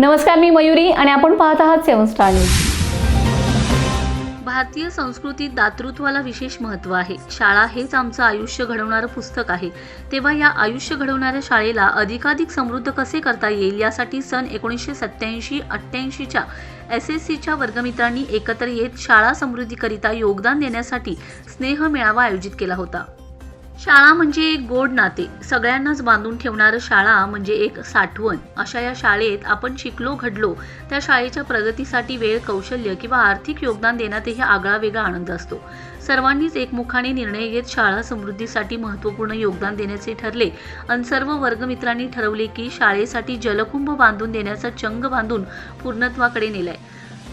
नमस्कार मी मयुरी आणि आपण पाहत आहात सेवन स्टार न्यूज. भारतीय संस्कृतीत दातृत्वाला विशेष महत्त्व आहे. शाळा हेच आमचं आयुष्य घडवणारं पुस्तक आहे. तेव्हा या आयुष्य घडवणाऱ्या शाळेला अधिकाधिक समृद्ध कसे करता येईल यासाठी सन एकोणीसशे सत्त्याऐंशी अठ्ठ्याऐंशीच्या एस एस सीच्या वर्गमित्रांनी एकत्र येत शाळा समृद्धीकरिता योगदान देण्यासाठी स्नेह मेळावा आयोजित केला होता. शाळा म्हणजे एक गोड नाते. सगळ्यांनाच बांधून ठेवणारं शाळा म्हणजे एक साठवण. अशा या शाळेत आपण शिकलो घडलो त्या शाळेच्या प्रगतीसाठी वेळ कौशल्य किंवा आर्थिक योगदान देण्यातही आगळा वेगळा आनंद असतो. सर्वांनीच एकमुखाने निर्णय घेत शाळा समृद्धीसाठी महत्त्वपूर्ण योगदान देण्याचे ठरले आणि सर्व वर्गमित्रांनी ठरवले की शाळेसाठी जलकुंभ बांधून देण्याचा चंग बांधून पूर्णत्वाकडे नेलाय.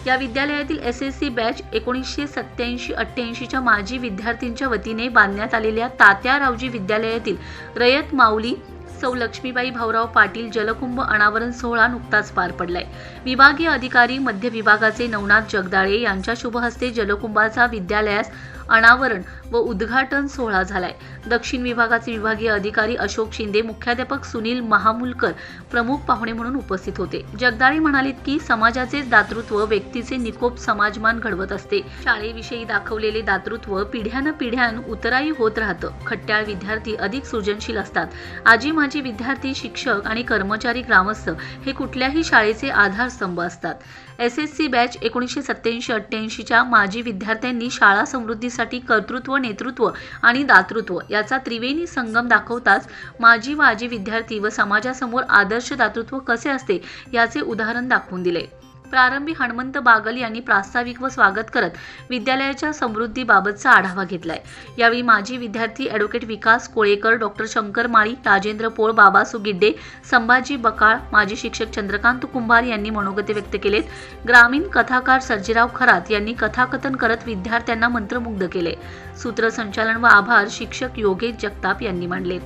या विद्यालयातील एस एस सी बॅच एकोणीसशे सत्याऐंशी अठ्ठ्याऐंशीच्या माजी विद्यार्थींच्या वतीने बांधण्यात आलेल्या तात्या रावजी विद्यालयातील रयत माऊली सौ लक्ष्मीबाई भाऊराव पाटील जलकुंभ अनावरण सोहळा नुकताच पार पडलाय. विभागीय अधिकारी मध्य विभागाचे नवनाथ जगदाळे यांच्या शुभहस्ते जलकुंभाचा विद्यालयास अनावरण व उद्घाटन सोहळा झालाय. दक्षिण विभागाचे विभागीय अधिकारी अशोक शिंदे मुख्याध्यापक सुनील महामुलकर प्रमुख पाहुणे म्हणून उपस्थित होते. जगदाळे म्हणालेत की समाजाचे दातृत्व व्यक्तीचे निकोप समाजमान घडवत असते. शाळेविषयी दाखवलेले दातृत्व पिढ्यान पिढ्यान उतराई होत राहतं. खट्ट्याळ विद्यार्थी अधिक सृजनशील असतात. आजी माजी विद्यार्थी शिक्षक आणि कर्मचारी ग्रामस्थ हे कुठल्याही शाळेचे आधारस्तंभ असतात. एस एस सी बॅच एकोणीसशे सत्याऐंशी अठ्ठ्याऐंशीच्या माजी विद्यार्थ्यांनी शाळा समृद्धी समृद्धीसाठी कर्तृत्व नेतृत्व आणि दातृत्व याचा त्रिवेणी संगम दाखवताच माजी व विद्यार्थी व समाजासमोर आदर्श दातृत्व कसे असते याचे उदाहरण दाखवून दिले. प्रारंभी हणमंत बागल यांनी प्रास्ताविक व स्वागत करत विद्यालयाच्या समृद्धीबाबतचा आढावा घेतलाय. यावेळी माजी विद्यार्थी ॲडव्होकेट विकास कोळेकर डॉक्टर शंकर माळी राजेंद्र पोळ बाबासू गिड्डे संभाजी बकाळ माजी शिक्षक चंद्रकांत कुंभार यांनी मनोगते व्यक्त केलेत. ग्रामीण कथाकार सर्जीराव खरात यांनी कथाकथन करत विद्यार्थ्यांना मंत्रमुग्ध केले. सूत्रसंचालन व आभार शिक्षक योगेश जगताप यांनी मांडलेत.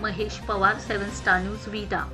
Mahesh Pawar seven star news Vita